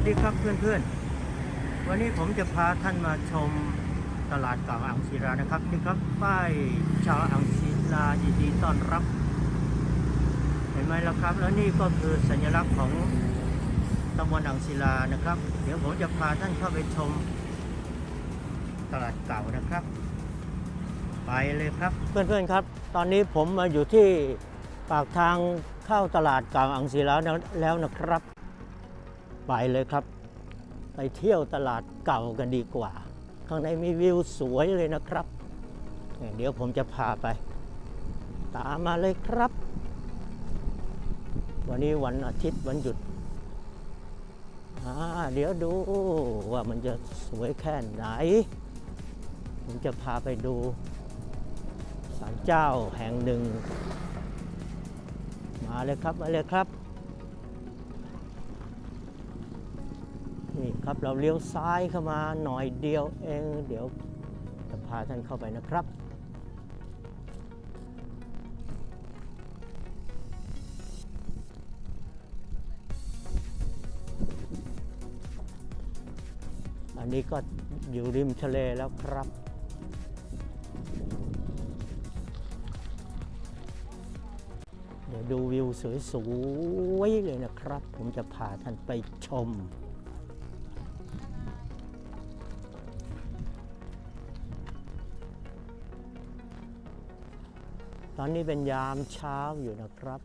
สดีครับเพื่อนๆ วันนี้ผมจะพาท่านมาชมตลาดเก่าอ่างศิลานะครับนี่ครับป้ายชาวอ่างศิลายินดีต้อนรับ เห็นไหมล่ะครับ แล้วนี่ก็คือสัญลักษณ์ของตำบลอ่างศิลานะครับ เดี๋ยวผมจะพาท่านเข้าไปชม ตลาดเก่านะครับ ไปเลยครับเพื่อนๆครับ ตอนนี้ผมมาอยู่ที่ปากทางเข้าตลาดเก่าอ่างศิลาแล้วนะครับ ไปเลยครับ ไปเที่ยวตลาดเก่ากันดีกว่า ข้างในมีวิวสวยเลยนะครับ เดี๋ยวผมจะพาไป ตามมาเลยครับ วันนี้วันอาทิตย์วันหยุดเดี๋ยวดูว่ามันจะสวยแค่ไหน ผมจะพาไปดูศาลเจ้าแห่งหนึ่ง มาเลยครับ มาเลยครับ นี่ครับ เราเลี้ยวซ้ายเข้ามาหน่อยเดียวเองเดี๋ยวจะพาท่านเข้าไปนะครับอันนี้ก็อยู่ริมทะเลแล้วครับ เดี๋ยวดูวิวสวยๆเลยนะครับ ผมจะพาท่านไปชม อนนี้เป็นยามเช้าอยู่นะครับ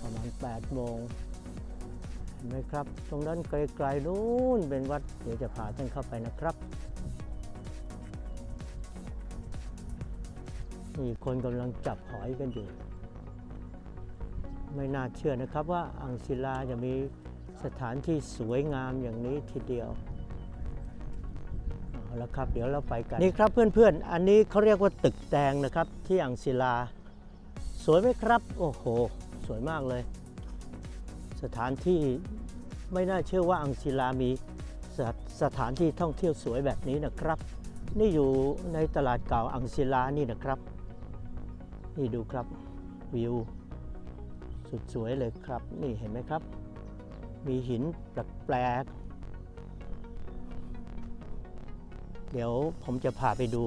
ประมาณ8โมงเห็นไหมครับ ตรงนั้นไกลๆนู้นเป็นวัด เดี๋ยวจะพาท่านเข้าไปนะครับมีคนกำลังจับหอยกันอยู่ ไม่น่าเชื่อนะครับว่าอังศิลาจะมีสถานที่สวยงามอย่างนี้ทีเดียว เอาละครับ เดี๋ยวเราไปกัน นี่ครับเพื่อนๆ อันนี้เขาเรียกว่าตึกแดงนะครับ ที่อังศิลา สวยไหมครับ โอ้โห สวยมากเลย สถานที่ไม่น่าเชื่อว่าอังศิลามีสถสถานที่ท่องเที่ยวสวยแบบนี้นะครับ นี่อยู่ในตลาดเก่าอังศิลานี่นะครับ นี่ดูครับวิวสุดสวยเลยครับ นี่เห็นไหมครับ มีหินแปลกๆ เดี๋ยวผมจะพาไปดู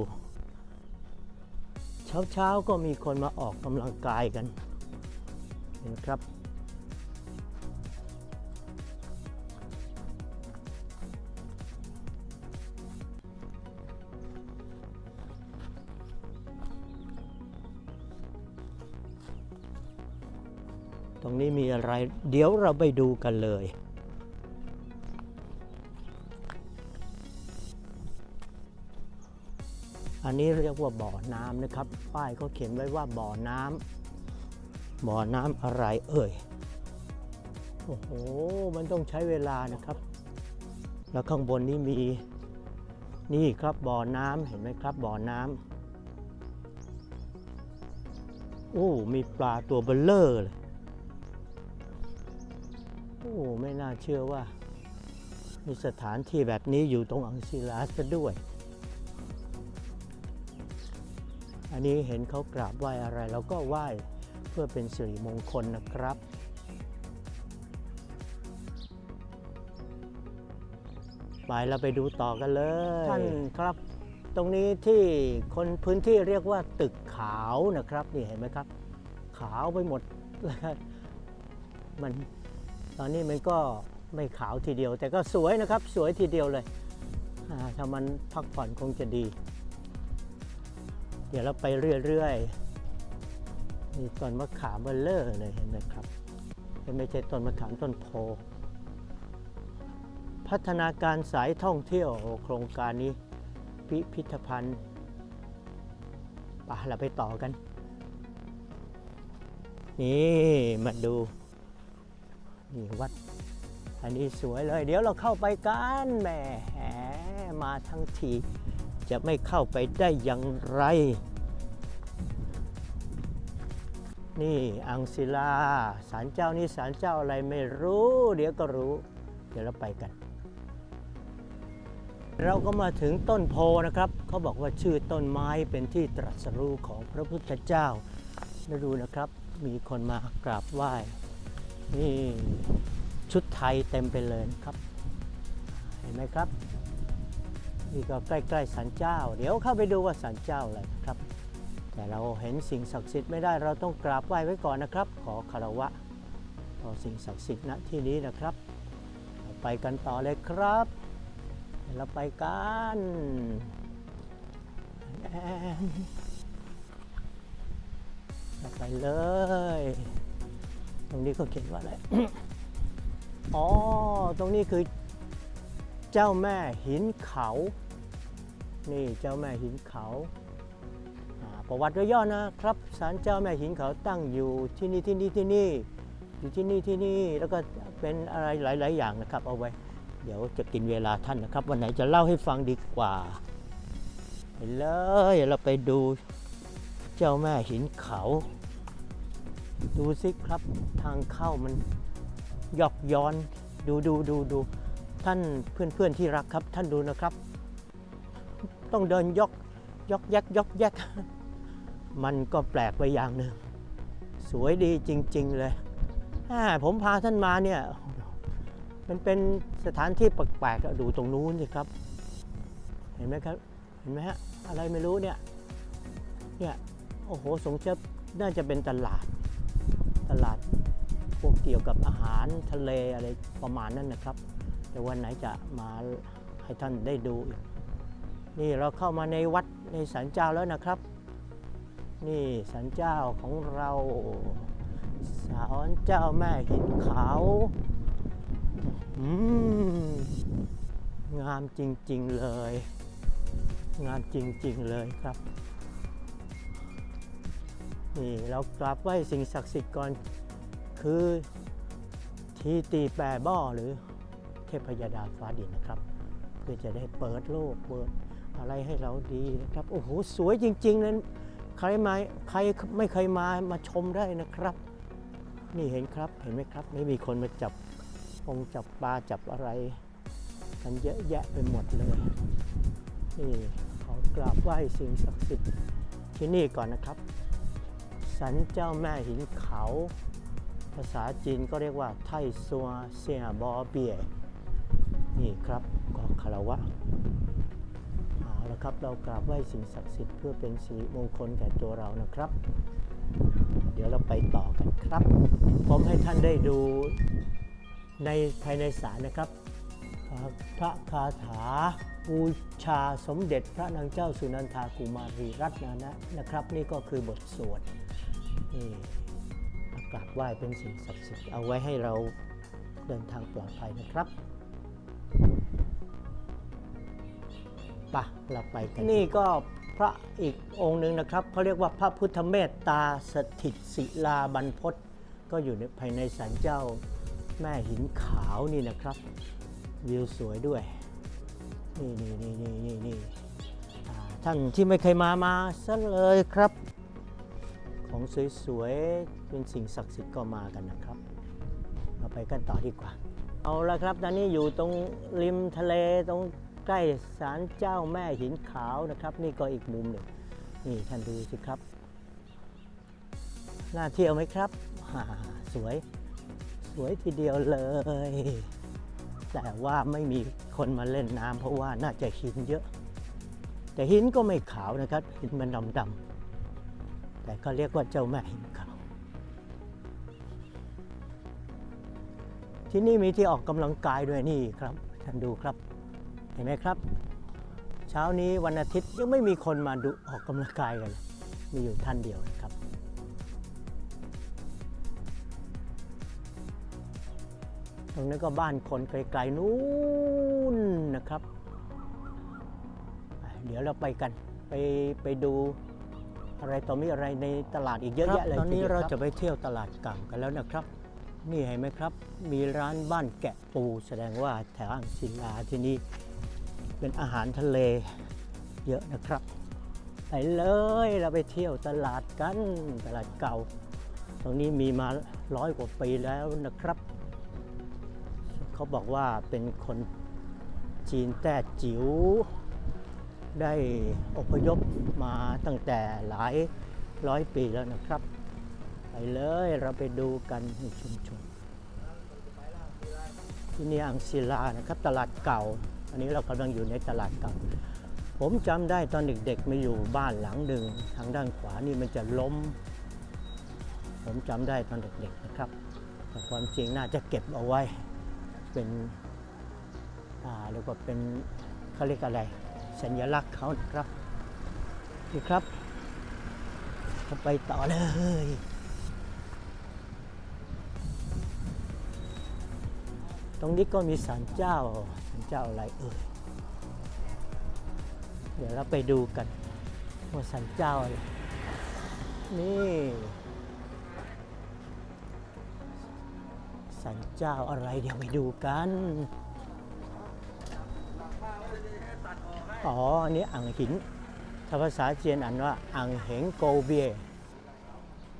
เช้าๆก็มีคนมาออกกำลังกายกันเห็นครับ ตรงนี้มีอะไร เดี๋ยวเราไปดูกันเลย อันนี้เรียกว่าบ่อน้ำนะครับ ป้ายเขาเขียนไว้ว่าบ่อน้ำบ่อน้ำอะไรเอ่ย โอ้โห มันต้องใช้เวลานะครับ แล้วข้างบนนี้มี นี่ครับบ่อน้ำเห็นไหมครับบ่อน้ำโอ้ มีปลาตัวเบลเลอร์เลย โอ้ ไม่น่าเชื่อว่า มีสถานที่แบบนี้อยู่ตรงอังศิลาซะด้วย อันนี้เห็นเขากราบไหว้อะไรเราก็ไหว้เพื่อเป็นสิริมงคลนะครับ ไปเราไปดูต่อกันเลย ท่านครับ ตรงนี้ที่คนพื้นที่เรียกว่าตึกขาวนะครับนี่เห็นไหมครับ ขาวไปหมดเลยมันตอนนี้มันก็ไม่ขาวทีเดียว แต่ก็สวยนะครับ สวยทีเดียวเลยอ่าถ้ามันพักผ่อนคงจะดีเดี๋ยวเราไปเรื่อยๆนี่ต้นมะขามเบลเลอร์เลยเห็นไหมครับไม่ใช่ต้นมะขามต้นโพ พัฒนาการสายท่องเที่ยวโครงการนี้ พิพิธภัณฑ์ไปเราไปต่อกัน นี่มาดู นี่วัด อันนี้สวยเลย เดี๋ยวเราเข้าไปกันแหมมาทั้งที จะไม่เข้าไปได้อย่างไร นี่อังศิลาศาลเจ้านี่ศาลเจ้าอะไรไม่รู้ เดี๋ยวก็รู้ เดี๋ยวเราไปกัน เราก็มาถึงต้นโพนะครับ เขาบอกว่าชื่อต้นไม้เป็นที่ตรัสรู้ของพระพุทธเจ้าได้ดูนะครับ มีคนมากราบไหว้ นี่ชุดไทยเต็มไปเลยครับ เห็นไหมครับ นี่ก็ใกล้ๆศาลเจ้า เดี๋ยวเข้าไปดูว่าศาลเจ้าอะไรนะครับ แต่เราเห็นสิ่งศักดิ์สิทธิ์ไม่ได้เราต้องกราบไหว้ไว้ก่อนนะครับ ขอคารวะต่อสิ่งศักดิ์สิทธิ์ณที่นี้นะครับ ไปกันต่อเลยครับเราไปกันเราไปเลย ตรงนี้เขาเขียนว่าอะไรอ๋อ ตรงนี้คือเจ้าแม่หินเขา นี่เจ้าแม่หินเขาประวัติย่อๆนะครับศาลเจ้าแม่หินเขาตั้งอยู่ที่นี่ที่นี่ที่นี่อยู่ที่นี่ที่นี่แล้วก็เป็นอะไรหลาย ๆ อย่างนะครับ เอาไว้ เดี๋ยวจะกินเวลาท่านนะครับ วันไหนจะเล่าให้ฟังดีกว่าไปเลยเราไปดูเจ้าแม่หินเขา ดูสิครับทางเข้ามันหยอกย้อน ดูดูดูดูท่านเพื่อนๆที่รักครับท่านดูนะครับ ต้องเดินยกยกแยกยกแยก มันก็แปลกไปอย่างหนึ่ง สวยดีจริง ๆ เลยผมพาท่านมาเนี่ย มันเป็นสถานที่แปลกๆดูตรงนู้นสิครับ เห็นไหมครับ เห็นไหมฮะ อะไรไม่รู้เนี่ย เนี่ย โอ้โห สงเชบน่าจะเป็นตลาด ตลาดพวกเกี่ยวกับอาหารทะเลอะไรประมาณนั้นนะครับ แต่วันไหนจะมาให้ท่านได้ดูอีก นี่เราเข้ามาในวัดในศาลเจ้าแล้วนะครับ นี่ศาลเจ้าของเราศาลเจ้าแม่หินขาวอืมงามจริงๆเลย งามจริงๆเลยครับนี่เรากราบไหว้สิ่งศักดิ์สิทธิ์ก่อน คือทีตีแปรบ่อหรือเทพยดาฟ้าดินนะครับ เพื่อจะได้เปิดโลกเปิด อะไรให้เราดีนะครับ โอ้โห สวยจริงๆเลยใครมาใครไม่เคยมามาชมได้นะครับ นี่เห็นครับเห็นไหมครับ ไม่มีคนมาจับองจับปลาจับอะไร กันเยอะแยะไปหมดเลย นี่ขอกราบไหว้สิ่งศักดิ์สิทธิ์ที่นี่ก่อนนะครับสันเจ้าแม่หินเขา ภาษาจีนก็เรียกว่าไทซัวเซียบอเบียนี่ครับก็คารวะ เอาละครับ เรากราบไหว้สิ่งศักดิ์สิทธิ์เพื่อเป็นสีมงคลแก่ตัวเรานะครับ เดี๋ยวเราไปต่อกันครับ ผมให้ท่านได้ดูในภายในศาลนะครับ พระคาถาบูชาสมเด็จพระนางเจ้าสุนันทากุมารีรัตนานะนะครับ นี่ก็คือบทสวดนี่กราบไหว้เป็นสิ่งศักดิ์สิทธิ์เอาไว้ให้เราเดินทางปลอดภัยนะครับ ปะเราไปกัน นี่ก็พระอีกองค์หนึ่งนะครับเขาเรียกว่าพระพุทธเมตตาสถิตศิลาบรรพตก็อยู่ในภายในศาลเจ้าแม่หินขาวนี่นะครับ วิวสวยด้วย นี่นี่นี่นี่นี่นี่ท่านที่ไม่เคยมามาซะเลยครับ ของสวยๆเป็นสิ่งศักดิ์สิทธิ์ก็มากันนะครับเราไปกันต่อดีกว่า เอาละครับตอนนี้อยู่ตรงริมทะเลตรง ใกล้ศาลเจ้าแม่หินขาวนะครับ นี่ก็อีกมุมหนึ่งนี่ท่านดูสิครับ น่าเที่ยวไหมครับสวยสวยทีเดียวเลย แต่ว่าไม่มีคนมาเล่นน้ำเพราะว่าน่าจะหินเยอะ แต่หินก็ไม่ขาวนะครับ หินมันดำดำๆแต่ก็เรียกว่าเจ้าแม่หินขาว ที่นี่มีที่ออกกำลังกายด้วยนี่ครับท่านดูครับ เห็นไหมครับ เช้านี้วันอาทิตย์ยังไม่มีคนมาดูออกกำลังกายกันเลยมีอยู่ท่านเดียวนะครับ ตรงนั้นก็บ้านคนไกลๆนู้นนะครับอะเดี๋ยวเราไปกันไปไปดูอะไรต่อมีอะไรในตลาดอีกเยอะแยะเลยตอนนี้เราจะไปเที่ยวตลาดเก่ากันแล้วนะครับ นี่เห็นไหมครับ มีร้านบ้านแกะปู แสดงว่าแถวอ่างศิลาที่นี่ เป็นอาหารทะเลเยอะนะครับ ไปเลยเราไปเที่ยวตลาดกันตลาดเก่า ตรงนี้มีมาร้อยกว่าปีแล้วนะครับ เขาบอกว่าเป็นคนจีนแต่จิ๋วได้อพยพมาตั้งแต่หลายร้อยปีแล้วนะครับ ไปเลยเราไปดูกันในชุมชนที่นี่อังศิลานะครับตลาดเก่า อันนี้เรากำลังอยู่ในตลาดเก่าผมจำได้ตอนเด็กๆมาอยู่บ้านหลังหนึ่งทางด้านขวานี่มันจะล้ม ผมจำได้ตอนเด็กๆนะครับ แต่ความจริงน่าจะเก็บเอาไว้ เป็นเรียกว่าเป็นเขาเรียกอะไร สัญลักษณ์เขานะครับนี่ครับก็ไปต่อเลยตรงนี้ก็มีศาลเจ้า เจ้าอะไรเอ่ย เดี๋ยวเราไปดูกันว่าศาลเจ้าอะไร นี่ศาลเจ้าอะไรเดี๋ยวไปดูกัน อ๋อ อันนี้อ่างหิน ถ้าภาษาเจียนอ่านว่าอ่างเหงโกเบีย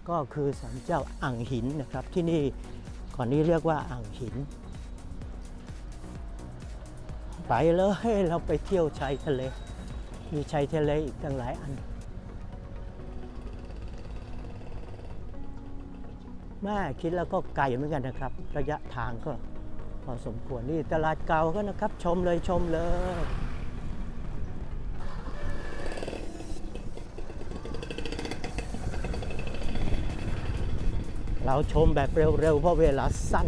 ก็คือศาลเจ้าอ่างหินนะครับที่นี่ก่อนนี้เรียกว่าอ่างหิน ไปเลยเราไปเที่ยวชายทะเล มีชายทะเลอีกตั้งหลายอัน แม่คิดแล้วก็ไกลเหมือนกันนะครับ ระยะทางก็พอสมควรนี่ตลาดเก่าก็นะครับ ชมเลยชมเลยเราชมแบบเร็วๆ เพราะเวลาสั้น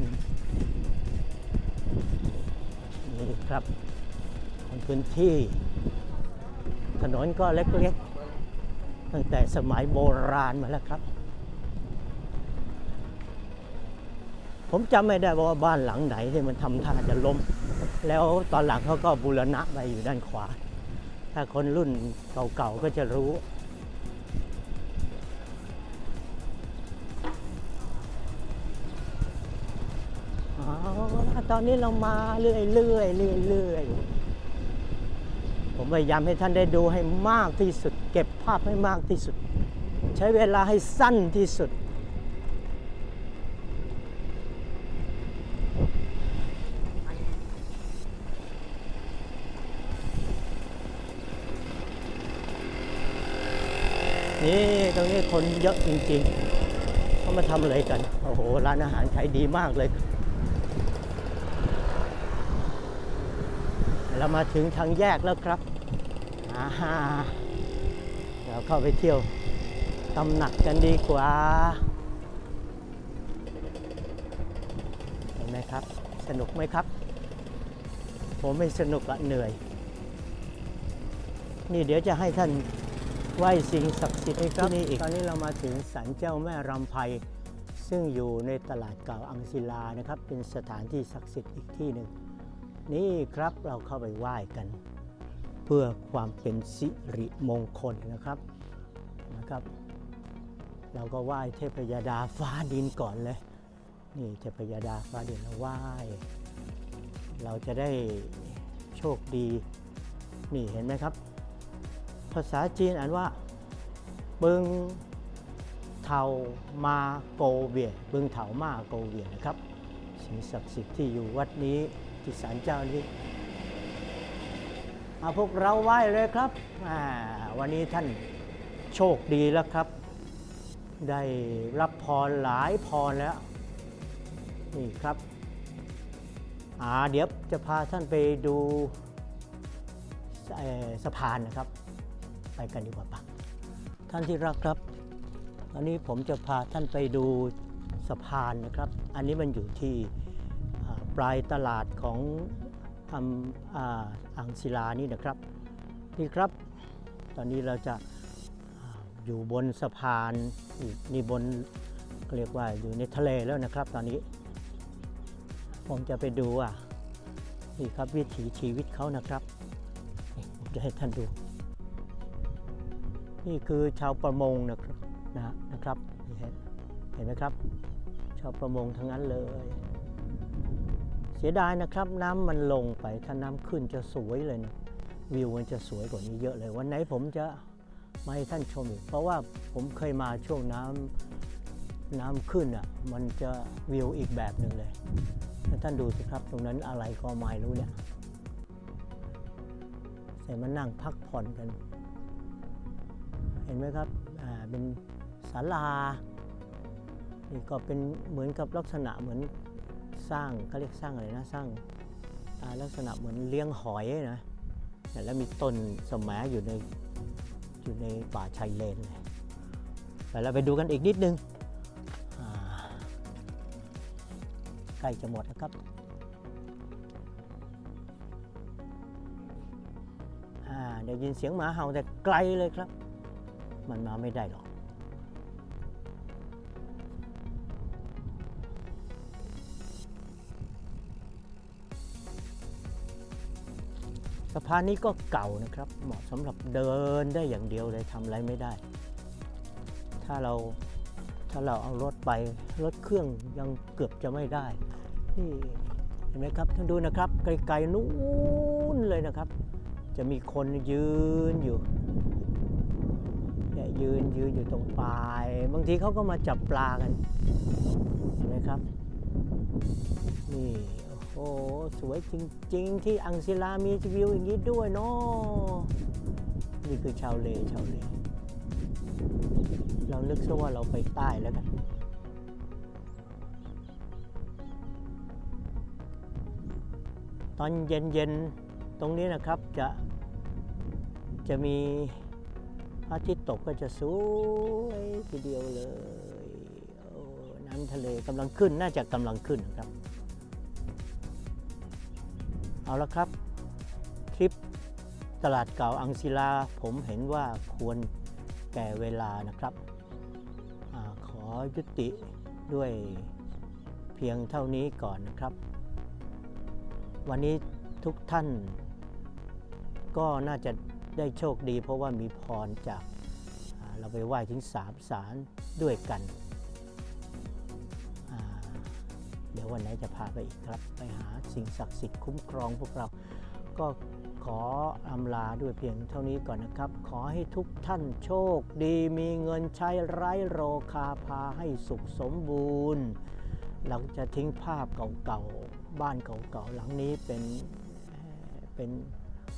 ครับพื้นที่ ถนนก็เล็กๆ ตั้งแต่สมัยโบราณมาแล้วครับ ผมจำไม่ได้ว่าบ้านหลังไหนที่มันทำท่าจะล้ม แล้วตอนหลังเขาก็บูรณะไปอยู่ด้านขวา ถ้าคนรุ่นเก่าๆก็จะรู้ ตอนนี้เรามาเรื่อยๆเรื่อยๆผมพยายามให้ท่านได้ดูให้มากที่สุด เก็บภาพให้มากที่สุด ใช้เวลาให้สั้นที่สุด นี่ตรงนี้คนเยอะจริงๆเขามาทำอะไรกัน โอ้โห ร้านอาหารขายดีมากเลย เรามาถึงทางแยกแล้วครับอ่าฮะเราเข้าไปเที่ยวตำหนักกันดีกว่า เห็นไหมครับ สนุกไหมครับ ผมไม่สนุกอะเหนื่อย นี่เดี๋ยวจะให้ท่านไหว้สิ่งศักดิ์สิทธิ์ที่นี่อีก ตอนนี้เรามาถึงศาลเจ้าแม่รำไพซึ่งอยู่ในตลาดเก่าอังศิลานะครับ เป็นสถานที่ศักดิ์สิทธิ์อีกที่หนึ่ง นี่ครับเราเข้าไปไหว้กัน เพื่อความเป็นสิริมงคลนะครับนะครับ เราก็ไหว้เทพยดาฟ้าดินก่อนเลยนี่เทพยดาฟ้าดินเราไหว้เราจะได้โชคดี นี่เห็นไหมครับ ภาษาจีนอ่านว่าบึงเถามาโกเวียนบึงเถามาโกเวียนนะครับสิ่งศักดิ์สิทธิ์ที่อยู่วัดนี้ ที่ศาลเจ้านี้เอาพวกเราไหว้เลยครับ วันนี้ท่านโชคดีแล้วครับ ได้รับพรหลายพรแล้ว นี่ครับอ่าเดี๋ยวจะพาท่านไปดูสะพานนะครับ ไปกันดีกว่าปะท่านที่รักครับตอนนี้ผมจะพาท่านไปดูสะพานนะครับ อันนี้มันอยู่ที่ ปลายตลาดของอำอ่าอ่างศิลานี่นะครับนี่ครับ ตอนนี้เราจะอยู่บนสะพานอยู่นี่บนเรียกว่าอยู่ในทะเลแล้วนะครับ ตอนนี้ ผมจะไปดูอะนี่ครับวิถีชีวิตเขานะครับผมจะให้ท่านดู นี่คือชาวประมงนะครับนะนะครับ เห็นไหมครับ ชาวประมงทั้งนั้นเลย เสียดายนะครับน้ำมันลงไปถ้าน้ำขึ้นจะสวยเลยนะวิวมันจะสวยกว่านี้เยอะเลยวันไหนผมจะมาให้ท่านชมอีกเพราะว่าผมเคยมาช่วงน้ำน้ำขึ้นอะมันจะวิวอีกแบบหนึ่งเลยล้ท่านดูสิครับตรงนั้นอะไรก็ไม่รู้เนี่ยแต่มานั่งพักผ่อนกัน เห็นไหมครับอ่าเป็นศาลานี่ก็เป็นเหมือนกับลักษณะเหมือน สร้างเขาเรียกสร้างอะไรนะสร้างาลักษณะเหมือนเลี้ยงหอยนะแล้วมีต้นสมแหมอยู่ในอยู่ในป่าชายเลนเลยแต่เราไปดูกันอีกนิดนึงใกล้จะหมดแล้วครับได้ยินเสียงหมาเห่าแต่ไกลเลยครับ มันมาไม่ได้หรอกะพานนี้ก็เก่านะครับ เหมาะสำหรับเดินได้อย่างเดียวเลยทำอะไรไม่ได้ ถ้าเราถ้าเราเอารถไปรถเครื่องยังเกือบจะไม่ได้นี่เห็นไหมครับท่านดูนะครับไกลๆนู้นเลยนะครับ จะมีคนยืนอยู่เนี่ยยืนยืนอยู่ตรงปลาย บางทีเขาก็มาจับปลากันเห็นไหมครับนี่ โอ้สวยจริง ๆ ที่อังศิลามีวิวอย่างนี้ด้วยเนาะนี่คือชาวเลชาวเล เรานึกซะว่าเราไปใต้แล้วกันตอนเย็นๆ ตรงนี้นะครับจะจะมีพระอาทิตย์ตกก็จะสวยทีเดียวเลย น้ำทะเลกำลังขึ้นน่าจะกำลังขึ้นนะครับ เอาละครับทริปตลาดเก่าอังศิลาผมเห็นว่าควรแก่เวลานะครับอขอยุติด้วยเพียงเท่านี้ก่อนนะครับ วันนี้ทุกท่าน ก็น่าจะได้โชคดีเพราะว่ามีพรจากเราไปไหว้ถึงสามสารด้วยกัน ดี๋ยววันไหนจะพาไปอีกครับ ไปหาสิ่งศักดิ์สิทธิ์คุ้มครองพวกเรา ก็ขออำลาด้วยเพียงเท่านี้ก่อนนะครับ ขอให้ทุกท่านโชคดีมีเงินใช้ไร้โรคาพาให้สุขสมบูรณ์ เราจะทิ้งภาพเก่าๆ บ้านเก่าๆ หลังนี้เป็นเอ่อเป็น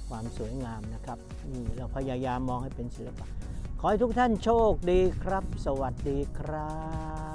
ความสวยงามนะครับนี่เราพยายามมองให้เป็นศิลปะ ขอให้ทุกท่านโชคดีครับ สวัสดีครับ